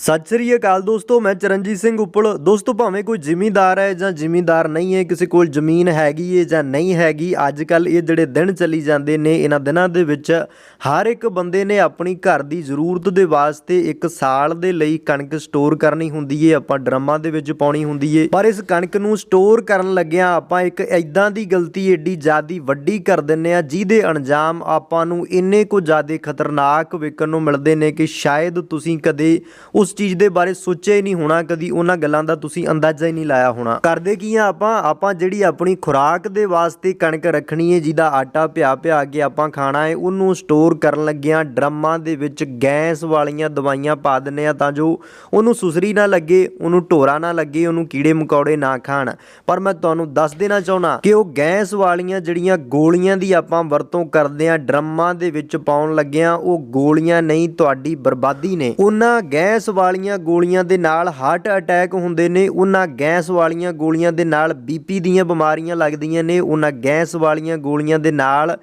ਸਤਿ ਸ੍ਰੀ ਅਕਾਲ ਦੋਸਤੋ, ਮੈਂ ਚਰਨਜੀਤ ਸਿੰਘ ਉੱਪਲ। ਦੋਸਤੋ, ਭਾਵੇਂ ਕੋਈ ਜ਼ਿਮੀਂਦਾਰ ਹੈ ਜਾਂ ਜ਼ਿਮੀਂਦਾਰ ਨਹੀਂ ਹੈ, ਕਿਸੇ ਕੋਲ ਜ਼ਮੀਨ ਹੈਗੀ ਹੈ ਜਾਂ ਨਹੀਂ ਹੈਗੀ ਅੱਜ ਕੱਲ ਇਹ ਜਿਹੜੇ ਦਿਨ ਚੱਲੀ ਜਾਂਦੇ ਨੇ, ਇਹਨਾਂ ਦਿਨਾਂ ਦੇ ਵਿੱਚ ਹਰ ਇੱਕ ਬੰਦੇ ਨੇ ਆਪਣੀ ਘਰ ਦੀ ਜ਼ਰੂਰਤ ਦੇ ਵਾਸਤੇ ਇੱਕ ਸਾਲ ਦੇ ਲਈ ਕਣਕ ਸਟੋਰ ਕਰਨੀ ਹੁੰਦੀ ਹੈ ਆਪਾਂ ਡਰਮਾਂ ਦੇ ਵਿੱਚ ਪਾਉਣੀ ਹੁੰਦੀ ਹੈ ਪਰ ਇਸ ਕਣਕ ਨੂੰ ਸਟੋਰ ਕਰਨ ਲੱਗਿਆਂ ਆਪਾਂ ਇੱਕ ਐਦਾਂ ਦੀ ਗਲਤੀ ਏਡੀ ਜ਼ਿਆਦੀ ਵੱਡੀ ਕਰ ਦਿੰਨੇ ਆ, ਜਿਹਦੇ ਅੰਜਾਮ ਆਪਾਂ ਨੂੰ ਇੰਨੇ ਕੁ ਜ਼ਿਆਦੇ ਖਤਰਨਾਕ ਵੇਖਣ ਨੂੰ ਮਿਲਦੇ ਨੇ ਕਿ ਸ਼ਾਇਦ ਤੁਸੀਂ ਕਦੇ ਉਸ ਉਸ ਚੀਜ਼ ਦੇ ਬਾਰੇ ਸੋਚਿਆ ਹੀ ਨਹੀਂ ਹੋਣਾ, ਕਦੀ ਉਹਨਾਂ ਗੱਲਾਂ ਦਾ ਤੁਸੀਂ ਅੰਦਾਜ਼ਾ ਹੀ ਨਹੀਂ ਲਾਇਆ ਹੋਣਾ। ਕਰਦੇ ਕੀ ਆ ਆਪਾਂ? ਆਪਾਂ ਜਿਹੜੀ ਆਪਣੀ ਖੁਰਾਕ ਦੇ ਵਾਸਤੇ ਕਣਕ ਰੱਖਣੀ ਹੈ ਜਿਹਦਾ ਆਟਾ ਪਿਆ ਪਿਆ ਕੇ ਆਪਾਂ ਖਾਣਾ ਹੈ ਉਹਨੂੰ ਸਟੋਰ ਕਰਨ ਲੱਗਿਆਂ ਡਰਮਾਂ ਦੇ ਵਿੱਚ ਗੈਸ ਵਾਲੀਆਂ ਦਵਾਈਆਂ ਪਾ ਦਿੰਨੇ ਆ ਤਾਂ ਜੋ ਉਹਨੂੰ ਸੁਸਰੀ ਨਾ ਲੱਗੇ, ਉਹਨੂੰ ਢੋਰਾ ਨਾ ਲੱਗੇ, ਉਹਨੂੰ ਕੀੜੇ ਮਕੌੜੇ ਨਾ ਖਾਣ। ਪਰ ਮੈਂ ਤੁਹਾਨੂੰ ਦੱਸ ਦੇਣਾ ਚਾਹੁੰਦਾ ਕਿ ਉਹ ਗੈਸ ਵਾਲੀਆਂ ਜਿਹੜੀਆਂ ਗੋਲੀਆਂ ਦੀ ਆਪਾਂ ਵਰਤੋਂ ਕਰਦੇ ਆ, ਡਰਮਾਂ ਦੇ ਵਿੱਚ ਪਾਉਣ ਲੱਗਿਆਂ ਉਹ ਗੋਲੀਆਂ ਨਹੀਂ, ਤੁਹਾਡੀ ਬਰਬਾਦੀ ਨੇ। ਉਹਨਾਂ ਗੈਸ ਵਾਲੀਆਂ ਗੋਲੀਆਂ ਦੇ ਨਾਲ ਹਾਰਟ ਅਟੈਕ ਹੁੰਦੇ ਨੇ, ਉਹਨਾਂ ਗੈਸ ਵਾਲੀਆਂ ਗੋਲੀਆਂ ਦੇ ਨਾਲ ਬੀਪੀ ਦੀਆਂ ਬਿਮਾਰੀਆਂ ਲੱਗਦੀਆਂ ਨੇ, ਉਹਨਾਂ ਗੈਸ ਵਾਲੀਆਂ ਗੋਲੀਆਂ ਦੇ ਨਾਲ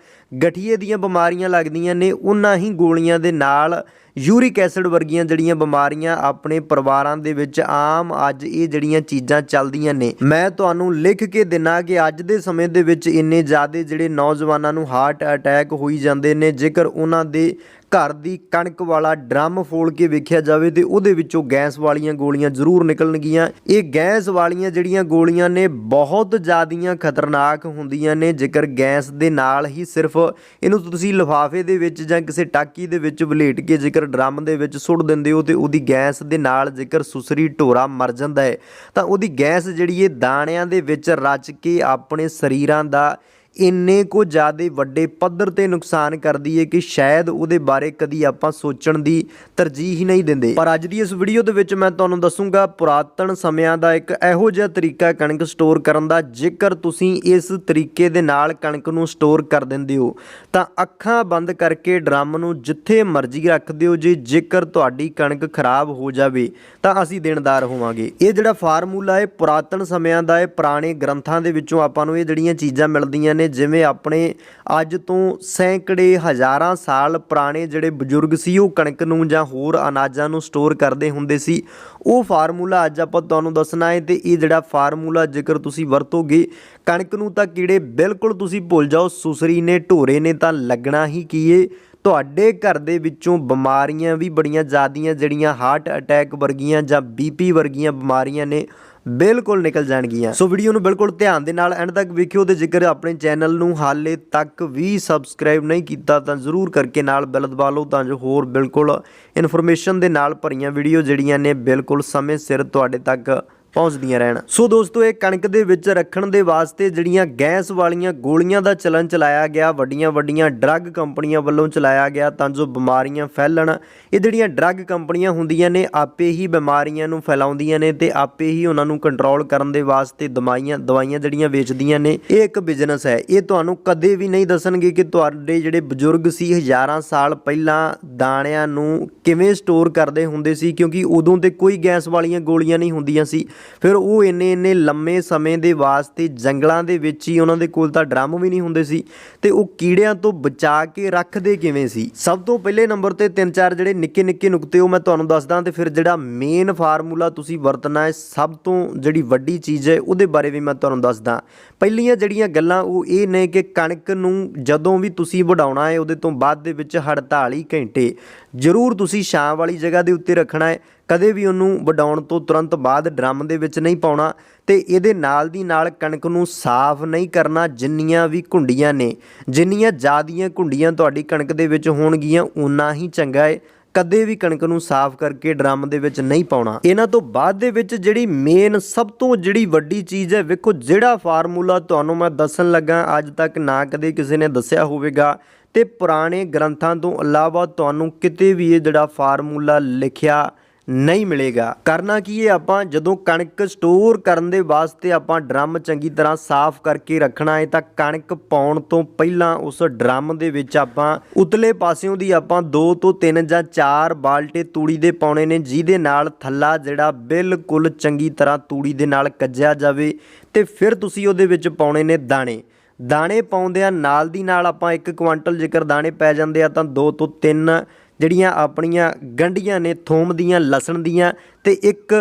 ਗਠੀਏ ਦੀਆਂ ਬਿਮਾਰੀਆਂ ਲੱਗਦੀਆਂ ਨੇ, ਉਹਨਾਂ ਹੀ ਗੋਲੀਆਂ ਦੇ ਨਾਲ ਯੂਰਿਕ ਐਸਿਡ ਵਰਗੀਆਂ ਜਿਹੜੀਆਂ ਬਿਮਾਰੀਆਂ ਆਪਣੇ ਪਰਿਵਾਰਾਂ ਦੇ ਵਿੱਚ ਆਮ ਅੱਜ ਇਹ ਜਿਹੜੀਆਂ ਚੀਜ਼ਾਂ ਚੱਲਦੀਆਂ ਨੇ। ਮੈਂ ਤੁਹਾਨੂੰ ਲਿਖ ਕੇ ਦਿਨਾ ਕਿ ਅੱਜ ਦੇ ਸਮੇਂ ਦੇ ਵਿੱਚ ਇੰਨੇ ਜ਼ਿਆਦੇ ਜਿਹੜੇ ਨੌਜਵਾਨਾਂ ਨੂੰ ਹਾਰਟ ਅਟੈਕ ਹੋਈ ਜਾਂਦੇ ਨੇ, ਜੇਕਰ ਉਹਨਾਂ ਦੇ ਘਰ ਦੀ ਕਣਕ ਵਾਲਾ ਡਰਮ ਫੋਲ ਕੇ ਵੇਖਿਆ ਜਾਵੇ ਤੇ ਉਹਦੇ ਵਿੱਚੋਂ ਗੈਸ ਵਾਲੀਆਂ ਗੋਲੀਆਂ ਜ਼ਰੂਰ ਨਿਕਲਣਗੀਆਂ। ਇਹ ਗੈਸ ਵਾਲੀਆਂ ਜਿਹੜੀਆਂ ਗੋਲੀਆਂ ਨੇ, ਬਹੁਤ ਜ਼ਿਆਦੀਆਂ ਖਤਰਨਾਕ ਹੁੰਦੀਆਂ ਨੇ, ਜੇਕਰ ਗੈਸ ਦੇ ਨਾਲ ਹੀ ਸਿਰਫ ਇਹਨੂੰ ਤੁਸੀਂ ਲਿਫਾਫੇ ਦੇ ਵਿੱਚ ਜਾਂ ਕਿਸੇ ਟਾਕੀ ਦੇ ਵਿੱਚ ਵਲੇਟ ਕੇ ਜੇਕਰ ਡਰਮ ਦੇ ਵਿੱਚ ਸੁੱਟ ਦਿੰਦੇ ਹੋ ਤੇ ਉਹਦੀ ਗੈਸ ਦੇ ਨਾਲ ਜੇਕਰ ਸੁਸਰੀ ਢੋਰਾ ਮਰ ਜਾਂਦਾ ਹੈ, ਤਾਂ ਉਹਦੀ ਗੈਸ ਜਿਹੜੀ ਇਹ ਦਾਣਿਆਂ ਦੇ ਵਿੱਚ ਰਚ ਕੇ ਆਪਣੇ ਸਰੀਰਾਂ ਦਾ ਇੰਨੇ ਕੋ ਜ਼ਿਆਦਾ ਵੱਡੇ ਪੱਧਰ ਤੇ ਨੁਕਸਾਨ ਕਰਦੀ ਹੈ ਕਿ ਸ਼ਾਇਦ ਉਹਦੇ ਬਾਰੇ ਕਦੀ ਆਪਾਂ ਸੋਚਣ ਦੀ ਤਰਜੀਹ ਹੀ ਨਹੀਂ ਦਿੰਦੇ। ਪਰ ਅੱਜ ਦੀ ਇਸ ਵੀਡੀਓ ਦੇ ਵਿੱਚ ਮੈਂ ਤੁਹਾਨੂੰ ਦੱਸੂਗਾ, ਪੁਰਾਤਨ ਸਮਿਆਂ ਦਾ ਇੱਕ ਇਹੋ ਜਿਹਾ ਤਰੀਕਾ ਕਣਕ ਸਟੋਰ ਕਰਨ ਦਾ, ਜੇਕਰ ਤੁਸੀਂ ਇਸ ਤਰੀਕੇ ਦੇ ਨਾਲ ਕਣਕ ਨੂੰ ਸਟੋਰ ਕਰ ਦਿੰਦੇ ਹੋ, ਤਾਂ ਅੱਖਾਂ ਬੰਦ ਕਰਕੇ ਡਰਮ ਨੂੰ ਜਿੱਥੇ ਮਰਜ਼ੀ ਰੱਖ ਦਿਓ ਜੇ ਜੇਕਰ ਤੁਹਾਡੀ ਕਣਕ ਖਰਾਬ ਹੋ ਜਾਵੇ, ਤਾਂ ਅਸੀਂ ਦੇਣਦਾਰ ਹੋਵਾਂਗੇ। ਇਹ ਜਿਹੜਾ ਫਾਰਮੂਲਾ ਹੈ ਪੁਰਾਤਨ ਸਮਿਆਂ ਦਾ ਹੈ ਪੁਰਾਣੇ ਗ੍ਰੰਥਾਂ ਦੇ ਵਿੱਚੋਂ ਆਪਾਂ ਨੂੰ ਇਹ ਜਿਹੜੀਆਂ ਚੀਜ਼ਾਂ ਮਿਲਦੀਆਂ ਨੇ ਜਿਵੇਂ ਆਪਣੇ ਅੱਜ ਤੋਂ ਸੈਂਕੜੇ ਹਜ਼ਾਰਾਂ ਸਾਲ ਪੁਰਾਣੇ ਜਿਹੜੇ ਬਜ਼ੁਰਗ ਸੀ, ਉਹ ਕਣਕ ਨੂੰ ਜਾਂ ਹੋਰ ਅਨਾਜਾਂ ਨੂੰ ਸਟੋਰ ਕਰਦੇ ਹੁੰਦੇ ਸੀ। ਉਹ ਫਾਰਮੂਲਾ ਅੱਜ ਆਪਾਂ ਤੁਹਾਨੂੰ ਦੱਸਣਾ ਹੈ ਤੇ ਇਹ ਜਿਹੜਾ ਫਾਰਮੂਲਾ ਜੇਕਰ ਤੁਸੀਂ ਵਰਤੋਗੇ, ਕਣਕ ਨੂੰ ਤਾਂ ਕੀੜੇ ਬਿਲਕੁਲ ਤੁਸੀਂ ਭੁੱਲ ਜਾਓ, ਸੁਸਰੀ ਨੇ, ਢੋਰੇ ਨੇ ਤਾਂ ਲੱਗਣਾ ਹੀ ਕੀ ਏ? ਤੁਹਾਡੇ ਘਰ ਦੇ ਵਿੱਚੋਂ ਬਿਮਾਰੀਆਂ ਵੀ ਬੜੀਆਂ ਜ਼ਿਆਦੀਆਂ ਜਿਹੜੀਆਂ ਹਾਰਟ ਅਟੈਕ ਵਰਗੀਆਂ ਜਾਂ ਬੀਪੀ ਵਰਗੀਆਂ ਬਿਮਾਰੀਆਂ ਨੇ ਬਿਲਕੁਲ ਨਿਕਲ ਜਾਣਗੀਆਂ। ਸੋ ਵੀਡੀਓ ਨੂੰ ਬਿਲਕੁਲ ਧਿਆਨ ਦੇ ਨਾਲ ਐਂਡ ਤੱਕ ਵੇਖਿਓ ਤੇ ਜੇਕਰ ਆਪਣੇ ਚੈਨਲ ਨੂੰ ਹਾਲੇ ਤੱਕ ਵੀ ਸਬਸਕ੍ਰਾਈਬ ਨਹੀਂ ਕੀਤਾ ਤਾਂ ਜ਼ਰੂਰ ਕਰਕੇ ਨਾਲ ਬੈਲ ਦਬਾ ਲਓ ਤਾਂ ਜੋ ਹੋਰ ਬਿਲਕੁਲ ਇਨਫੋਰਮੇਸ਼ਨ ਦੇ ਨਾਲ ਭਰੀਆਂ ਵੀਡੀਓ ਜਿਹੜੀਆਂ ਨੇ ਬਿਲਕੁਲ ਸਮੇਂ ਸਿਰ ਤੁਹਾਡੇ ਤੱਕ ਪਹੁੰਚਦੀਆਂ ਰਹਿਣ। ਸੋ ਦੋਸਤੋ, ਇਹ ਕਣਕ ਦੇ ਵਿੱਚ ਰੱਖਣ ਦੇ ਵਾਸਤੇ ਜਿਹੜੀਆਂ ਗੈਸ ਵਾਲੀਆਂ ਗੋਲੀਆਂ ਦਾ ਚਲਨ ਚਲਾਇਆ ਗਿਆ, ਵੱਡੀਆਂ ਵੱਡੀਆਂ ਡਰੱਗ ਕੰਪਨੀਆਂ ਵੱਲੋਂ ਚਲਾਇਆ ਗਿਆ ਤਾਂ ਜੋ ਬਿਮਾਰੀਆਂ ਫੈਲਣ। ਇਹ ਜਿਹੜੀਆਂ ਡਰੱਗ ਕੰਪਨੀਆਂ ਹੁੰਦੀਆਂ ਨੇ, ਆਪੇ ਹੀ ਬਿਮਾਰੀਆਂ ਨੂੰ ਫੈਲਾਉਂਦੀਆਂ ਨੇ ਤੇ ਆਪੇ ਹੀ ਉਹਨਾਂ ਨੂੰ ਕੰਟਰੋਲ ਕਰਨ ਦੇ ਵਾਸਤੇ ਦਵਾਈਆਂ ਦਵਾਈਆਂ ਜਿਹੜੀਆਂ ਵੇਚਦੀਆਂ ਨੇ, ਇਹ ਇੱਕ ਬਿਜ਼ਨਸ ਹੈ। ਇਹ ਤੁਹਾਨੂੰ ਕਦੇ ਵੀ ਨਹੀਂ ਦੱਸਣਗੇ ਕਿ ਤੁਹਾਡੇ ਜਿਹੜੇ ਬਜ਼ੁਰਗ ਸੀ, ਹਜ਼ਾਰਾਂ ਸਾਲ ਪਹਿਲਾਂ ਦਾਣਿਆਂ ਨੂੰ ਕਿਵੇਂ ਸਟੋਰ ਕਰਦੇ ਹੁੰਦੇ ਸੀ, ਕਿਉਂਕਿ ਉਦੋਂ ਤੇ ਕੋਈ ਗੈਸ ਵਾਲੀਆਂ ਗੋਲੀਆਂ ਨਹੀਂ ਹੁੰਦੀਆਂ ਸੀ। ਫਿਰ ਉਹ ਇੰਨੇ ਇੰਨੇ ਲੰਮੇ ਸਮੇਂ ਦੇ ਵਾਸਤੇ ਜੰਗਲਾਂ ਦੇ ਵਿੱਚ ਹੀ ਉਹਨਾਂ ਦੇ ਕੋਲ ਤਾਂ ਡਰਮ ਵੀ ਨਹੀਂ ਹੁੰਦੇ ਸੀ ਤੇ ਉਹ ਕੀੜਿਆਂ ਤੋਂ ਬਚਾ ਕੇ ਰੱਖਦੇ ਕਿਵੇਂ ਸੀ? ਸਭ ਤੋਂ ਪਹਿਲੇ ਨੰਬਰ ਤੇ ਤਿੰਨ ਚਾਰ ਜਿਹੜੇ ਨਿੱਕੇ ਨਿੱਕੇ ਨੁਕਤੇ ਉਹ ਮੈਂ ਤੁਹਾਨੂੰ ਦੱਸਦਾ ਤੇ ਫਿਰ ਜਿਹੜਾ ਮੇਨ ਫਾਰਮੂਲਾ ਤੁਸੀਂ ਵਰਤਣਾ ਹੈ, ਸਭ ਤੋਂ ਜਿਹੜੀ ਵੱਡੀ ਚੀਜ਼ ਹੈ ਉਹਦੇ ਬਾਰੇ ਵੀ ਮੈਂ ਤੁਹਾਨੂੰ ਦੱਸਦਾ। ਪਹਿਲੀਆਂ ਜਿਹੜੀਆਂ ਗੱਲਾਂ ਉਹ ਇਹ ਨੇ ਕਿ ਕਣਕ ਨੂੰ ਜਦੋਂ ਵੀ ਤੁਸੀਂ ਵਢਾਉਣਾ ਹੈ ਉਹਦੇ ਤੋਂ ਬਾਅਦ ਦੇ ਵਿੱਚ 48 ਘੰਟੇ। ਜ਼ਰੂਰ ਤੁਸੀਂ ਛਾਂ ਵਾਲੀ ਜਗ੍ਹਾ ਦੇ ਉੱਤੇ ਰੱਖਣਾ ਹੈ। ਕਦੇ ਵੀ ਉਹਨੂੰ ਵਡਾਉਣ ਤੋਂ ਤੁਰੰਤ ਬਾਅਦ ਡਰਮ ਦੇ ਵਿੱਚ ਨਹੀਂ ਪਾਉਣਾ ਤੇ ਇਹਦੇ ਨਾਲ ਦੀ ਨਾਲ ਕਣਕ ਨੂੰ ਸਾਫ਼ ਨਹੀਂ ਕਰਨਾ ਜਿੰਨੀਆਂ ਵੀ ਕੁੰਡੀਆਂ ਨੇ। ਜਿੰਨੀਆਂ ਜ਼ਿਆਦੀਆਂ ਕੁੰਡੀਆਂ ਤੁਹਾਡੀ ਕਣਕ ਦੇ ਵਿੱਚ ਹੋਣਗੀਆਂ ਉਨਾ ਹੀ ਚੰਗਾ ਹੈ। ਕਦੇ ਵੀ ਕਣਕ ਨੂੰ ਸਾਫ਼ ਕਰਕੇ ਡਰਮ ਦੇ ਵਿੱਚ ਨਹੀਂ ਪਾਉਣਾ। ਇਹਨਾਂ ਤੋਂ ਬਾਅਦ ਦੇ ਵਿੱਚ ਜਿਹੜੀ ਮੇਨ ਸਭ ਤੋਂ ਜਿਹੜੀ ਵੱਡੀ ਚੀਜ਼ ਹੈ, ਵੇਖੋ ਜਿਹੜਾ ਫਾਰਮੂਲਾ ਤੁਹਾਨੂੰ ਮੈਂ ਦੱਸਣ ਲੱਗਾ, ਅੱਜ ਤੱਕ ਨਾ ਕਦੇ ਕਿਸੇ ਨੇ ਦੱਸਿਆ ਹੋਵੇਗਾ ਤੇ ਪੁਰਾਣੇ ਗ੍ਰੰਥਾਂ ਤੋਂ ਇਲਾਵਾ ਤੁਹਾਨੂੰ ਕਿਤੇ ਵੀ ਇਹ ਜਿਹੜਾ ਫਾਰਮੂਲਾ ਲਿਖਿਆ ਨਹੀਂ ਮਿਲੇਗਾ। ਕਰਨਾ ਕੀ ਹੈ ਆਪਾਂ ਜਦੋਂ ਕਣਕ ਸਟੋਰ ਕਰਨ ਦੇ ਵਾਸਤੇ ਆਪਾਂ ਡਰਮ ਚੰਗੀ ਤਰ੍ਹਾਂ ਸਾਫ਼ ਕਰਕੇ ਰੱਖਣਾ ਹੈ ਤਾਂ ਕਣਕ ਪਾਉਣ ਤੋਂ ਪਹਿਲਾਂ ਉਸ ਡਰਮ ਦੇ ਵਿੱਚ ਆਪਾਂ ਉਤਲੇ ਪਾਸਿਓਂ ਦੀ ਆਪਾਂ 2 ਤੋਂ 3 ਜਾਂ 4 ਬਾਲਟੇ ਤੂੜੀ ਦੇ ਪਾਉਣੇ ਨੇ, ਜਿਹਦੇ ਨਾਲ ਥੱਲਾ ਜਿਹੜਾ ਬਿਲਕੁਲ ਚੰਗੀ ਤਰ੍ਹਾਂ ਤੂੜੀ ਦੇ ਨਾਲ ਕੱਜਿਆ ਜਾਵੇ ਤੇ ਫਿਰ ਤੁਸੀਂ ਉਹਦੇ ਵਿੱਚ ਪਾਉਣੇ ਨੇ ਦਾਣੇ। ਦਾਣੇ ਪਾਉਂਦਿਆਂ ਨਾਲ ਦੀ ਨਾਲ ਆਪਾਂ 1 ਕੁਆਂਟਲ ਜੇਕਰ ਦਾਣੇ ਪੈ ਜਾਂਦੇ ਆ ਤਾਂ 2 ਤੋਂ 3 ਜਿਹੜੀਆਂ ਆਪਣੀਆਂ ਗੰਢੀਆਂ ਨੇ, ਥੋਮ ਦੀਆਂ, ਲਸਣ ਦੀਆਂ ਤੇ ਇੱਕ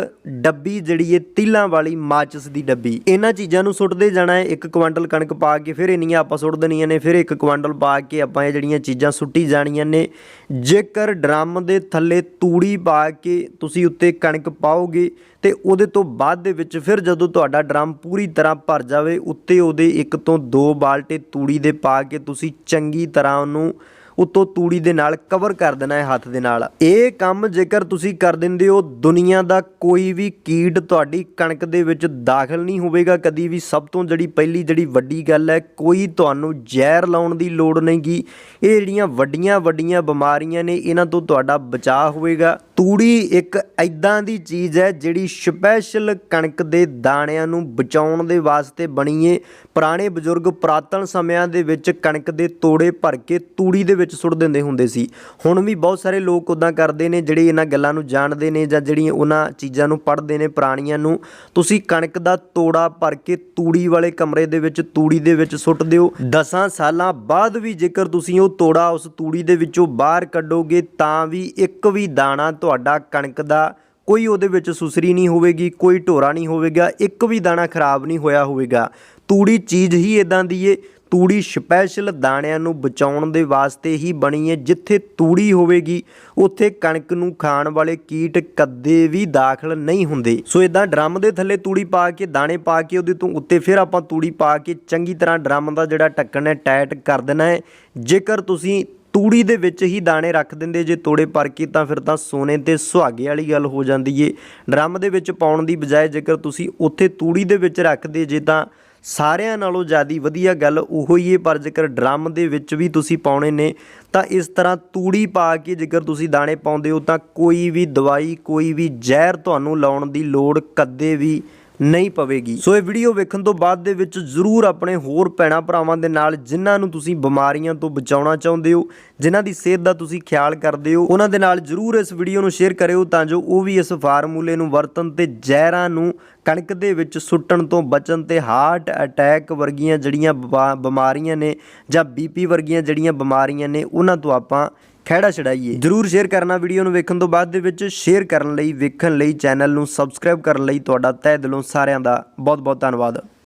ਡੱਬੀ ਜਿਹੜੀ ਏ ਤੀਲਾਂ ਵਾਲੀ ਮਾਚਿਸ ਦੀ ਡੱਬੀ। ਇਹਨਾਂ ਚੀਜ਼ਾਂ ਨੂੰ ਸੁੱਟਦੇ ਜਾਣਾ ਹੈ ਇੱਕ ਕੁਆਂਟਲ ਕਣਕ ਪਾ ਕੇ ਫਿਰ ਇੰਨੀਆਂ ਆਪਾਂ ਸੁੱਟ ਦੇਣੀਆਂ ਨੇ, ਫਿਰ ਇੱਕ ਕੁਆਂਟਲ ਪਾ ਕੇ ਆਪਾਂ ਇਹ ਜਿਹੜੀਆਂ ਚੀਜ਼ਾਂ ਸੁੱਟੀ ਜਾਣੀਆਂ ਨੇ। ਜੇਕਰ ਡਰਮ ਦੇ ਥੱਲੇ ਤੂੜੀ ਪਾ ਕੇ ਤੁਸੀਂ ਉੱਤੇ ਕਣਕ ਪਾਓਗੇ ਤੇ ਉਹਦੇ ਤੋਂ ਬਾਅਦ ਦੇ ਵਿੱਚ ਫਿਰ ਜਦੋਂ ਤੁਹਾਡਾ ਡਰਮ ਪੂਰੀ ਤਰ੍ਹਾਂ ਭਰ ਜਾਵੇ, ਉੱਤੇ ਉਹਦੇ ਇੱਕ ਤੋਂ ਦੋ ਬਾਲਟੇ ਤੂੜੀ ਦੇ ਪਾ ਕੇ ਤੁਸੀਂ ਚੰਗੀ ਤਰ੍ਹਾਂ ਉਹਨੂੰ ਉੱਤੋਂ ਤੂੜੀ ਦੇ ਨਾਲ ਕਵਰ ਕਰ ਦੇਣਾ ਹੈ ਹੱਥ ਦੇ ਨਾਲ। ਇਹ ਕੰਮ ਜੇਕਰ ਤੁਸੀਂ ਕਰ ਦਿੰਦੇ ਹੋ, ਦੁਨੀਆ ਦਾ ਕੋਈ ਵੀ ਕੀਟ ਤੁਹਾਡੀ ਕਣਕ ਦੇ ਵਿੱਚ ਦਾਖਲ ਨਹੀਂ ਹੋਵੇਗਾ। ਕਦੀ ਵੀ ਸਭ ਤੋਂ ਜਿਹੜੀ ਪਹਿਲੀ ਜਿਹੜੀ ਵੱਡੀ ਗੱਲ ਹੈ, ਕੋਈ ਤੁਹਾਨੂੰ ਜ਼ਹਿਰ ਲਾਉਣ ਦੀ ਲੋੜ ਨਹੀਂਗੀ। ਇਹ ਜਿਹੜੀਆਂ ਵੱਡੀਆਂ ਵੱਡੀਆਂ ਬਿਮਾਰੀਆਂ ਨੇ, ਇਹਨਾਂ ਤੋਂ ਤੁਹਾਡਾ ਬਚਾਅ ਹੋਵੇਗਾ। ਤੂੜੀ ਇੱਕ ਐਦਾਂ ਦੀ ਚੀਜ਼ ਹੈ ਜਿਹੜੀ ਸਪੈਸ਼ਲ ਕਣਕ ਦੇ ਦਾਣਿਆਂ ਨੂੰ ਬਚਾਉਣ ਦੇ ਵਾਸਤੇ ਬਣੀ ਏ। ਪੁਰਾਣੇ ਬਜ਼ੁਰਗ ਪੁਰਾਤਨ ਸਮਿਆਂ ਦੇ ਵਿੱਚ ਕਣਕ ਦੇ ਤੋੜੇ ਭਰ ਕੇ ਤੂੜੀ ਦੇ ਵਿੱਚ ਸੁੱਟ ਦਿੰਦੇ ਹੁੰਦੇ ਸੀ। ਹੁਣ ਵੀ ਬਹੁਤ ਸਾਰੇ ਲੋਕ ਉਦਾਂ ਕਰਦੇ ਨੇ, ਜਿਹੜੇ ਇਹਨਾਂ ਗੱਲਾਂ ਨੂੰ ਜਾਣਦੇ ਨੇ ਜਾਂ ਜਿਹੜੀਆਂ ਉਹਨਾਂ ਚੀਜ਼ਾਂ ਨੂੰ ਪੜ੍ਹਦੇ ਨੇ ਪੁਰਾਣੀਆਂ ਨੂੰ। ਤੁਸੀਂ ਕਣਕ ਦਾ ਤੋੜਾ ਭਰ ਕੇ ਤੂੜੀ ਵਾਲੇ ਕਮਰੇ ਦੇ ਵਿੱਚ, ਤੂੜੀ ਦੇ ਵਿੱਚ ਸੁੱਟ ਦਿਓ। 10 ਸਾਲਾਂ ਬਾਅਦ ਵੀ ਜੇਕਰ ਤੁਸੀਂ ਉਹ ਤੋੜਾ ਉਸ ਤੂੜੀ ਦੇ ਵਿੱਚੋਂ ਬਾਹਰ ਕੱਢੋਗੇ, ਤਾਂ ਵੀ ਇੱਕ ਵੀ ਦਾਣਾ ਤੁਹਾਡਾ ਕਣਕ ਦਾ ਕੋਈ ਉਹਦੇ ਵਿੱਚ ਸੁਸਰੀ ਨਹੀਂ ਹੋਵੇਗੀ, ਕੋਈ ਢੋਰਾ ਨਹੀਂ ਹੋਵੇਗਾ, ਇੱਕ ਵੀ ਦਾਣਾ ਖਰਾਬ ਨਹੀਂ ਹੋਇਆ ਹੋਵੇਗਾ। ਤੂੜੀ ਚੀਜ਼ ਹੀ ਇਦਾਂ ਦੀ ਏ। ਤੂੜੀ ਸਪੈਸ਼ਲ ਦਾਣਿਆਂ ਨੂੰ ਬਚਾਉਣ ਦੇ ਵਾਸਤੇ ਹੀ ਬਣੀ ਹੈ, ਜਿੱਥੇ ਤੂੜੀ ਹੋਵੇਗੀ, ਉੱਥੇ ਕਣਕ ਨੂੰ ਖਾਣ ਵਾਲੇ ਕੀਟ ਕਦੇ ਵੀ ਦਾਖਲ ਨਹੀਂ ਹੁੰਦੇ। ਸੋ ਇਦਾਂ ਡਰਮ ਦੇ ਥੱਲੇ ਤੂੜੀ ਪਾ ਕੇ, ਦਾਣੇ ਪਾ ਕੇ, ਉਹਦੇ ਤੋਂ ਉੱਤੇ ਫਿਰ ਆਪਾਂ ਤੂੜੀ ਪਾ ਕੇ ਚੰਗੀ ਤਰ੍ਹਾਂ ਡਰਮ ਦਾ ਜਿਹੜਾ ਢੱਕਣ ਹੈ ਟਾਈਟ ਕਰ ਦੇਣਾ ਹੈ। ਜੇਕਰ ਤੁਸੀਂ ਤੂੜੀ ਦੇ ਵਿੱਚ ਹੀ ਦਾਣੇ ਰੱਖ ਦਿੰਦੇ, ਜੇ ਤੋੜੇ ਪਰ ਕੇ, ਤਾਂ ਫਿਰ ਤਾਂ ਸੋਨੇ ਤੇ ਸੁਹਾਗੇ ਵਾਲੀ ਗੱਲ ਹੋ ਜਾਂਦੀ ਏ। ਡਰਮ ਦੇ ਵਿੱਚ ਪਾਉਣ ਦੀ ਬਜਾਏ ਜੇਕਰ ਤੁਸੀਂ ਉੱਥੇ ਤੂੜੀ ਦੇ ਵਿੱਚ ਰੱਖਦੇ, ਜੇ ਤਾਂ ਸਾਰਿਆਂ ਨਾਲੋਂ ਜ਼ਿਆਦੀ ਵਧੀਆ ਗੱਲ ਉਹੋ ਹੀ ਹੈ, ਪਰ ਜੇਕਰ ਡਰਮ ਦੇ ਵਿੱਚ ਵੀ ਤੁਸੀਂ ਪਾਉਣੇ ਨੇ, ਤਾਂ ਇਸ ਤਰ੍ਹਾਂ ਤੂੜੀ ਪਾ ਕੇ ਜੇਕਰ ਤੁਸੀਂ ਦਾਣੇ ਪਾਉਂਦੇ ਹੋ, ਤਾਂ ਕੋਈ ਵੀ ਦਵਾਈ, ਕੋਈ ਵੀ ਜ਼ਹਿਰ ਤੁਹਾਨੂੰ ਲਾਉਣ ਦੀ ਲੋੜ ਕਦੇ ਵੀ ਨਹੀਂ ਪਵੇਗੀ। ਸੋ ਇਹ ਵੀਡੀਓ ਵੇਖਣ ਤੋਂ ਬਾਅਦ ਦੇ ਵਿੱਚ ਜ਼ਰੂਰ ਆਪਣੇ ਹੋਰ ਭੈਣਾਂ ਭਰਾਵਾਂ ਦੇ ਨਾਲ ਜਿਨ੍ਹਾਂ ਨੂੰ ਤੁਸੀਂ ਬਿਮਾਰੀਆਂ ਤੋਂ ਬਚਾਉਣਾ ਚਾਹੁੰਦੇ ਹੋ, ਜਿਨ੍ਹਾਂ ਦੀ ਸਿਹਤ ਦਾ ਤੁਸੀਂ ਖਿਆਲ ਕਰਦੇ ਹੋ, ਉਹਨਾਂ ਦੇ ਨਾਲ ਜ਼ਰੂਰ ਇਸ ਵੀਡੀਓ ਨੂੰ ਸ਼ੇਅਰ ਕਰਿਓ ਤਾਂ ਜੋ ਉਹ ਵੀ ਇਸ ਫਾਰਮੂਲੇ ਨੂੰ ਵਰਤਣ ਤੇ ਜ਼ਹਿਰਾਂ ਨੂੰ ਕਣਕ ਦੇ ਵਿੱਚ ਸੁੱਟਣ ਤੋਂ ਬਚਣ ਤੇ ਹਾਰਟ ਅਟੈਕ ਵਰਗੀਆਂ ਜਿਹੜੀਆਂ ਬਿਮਾਰੀਆਂ ਨੇ ਜਾਂ ਬੀਪੀ ਵਰਗੀਆਂ ਜਿਹੜੀਆਂ ਬਿਮਾਰੀਆਂ ਨੇ, ਉਹਨਾਂ ਤੋਂ ਆਪਾਂ ਖਹਿੜਾ ਛਡਾਈਏ ਜਰੂਰ ਸ਼ੇਅਰ ਕਰਨਾ ਵੀਡੀਓ ਨੂੰ ਵੇਖਣ ਤੋਂ ਬਾਅਦ ਦੇ ਵਿੱਚ ਸ਼ੇਅਰ ਕਰਨ ਲਈ, ਵੇਖਣ ਲਈ ਚੈਨਲ ਨੂੰ ਸਬਸਕ੍ਰਾਈਬ ਕਰਨ ਲਈ ਤੁਹਾਡਾ ਤਹਿ ਦਿਲੋਂ ਸਾਰਿਆਂ ਦਾ ਬਹੁਤ ਬਹੁਤ ਧੰਨਵਾਦ।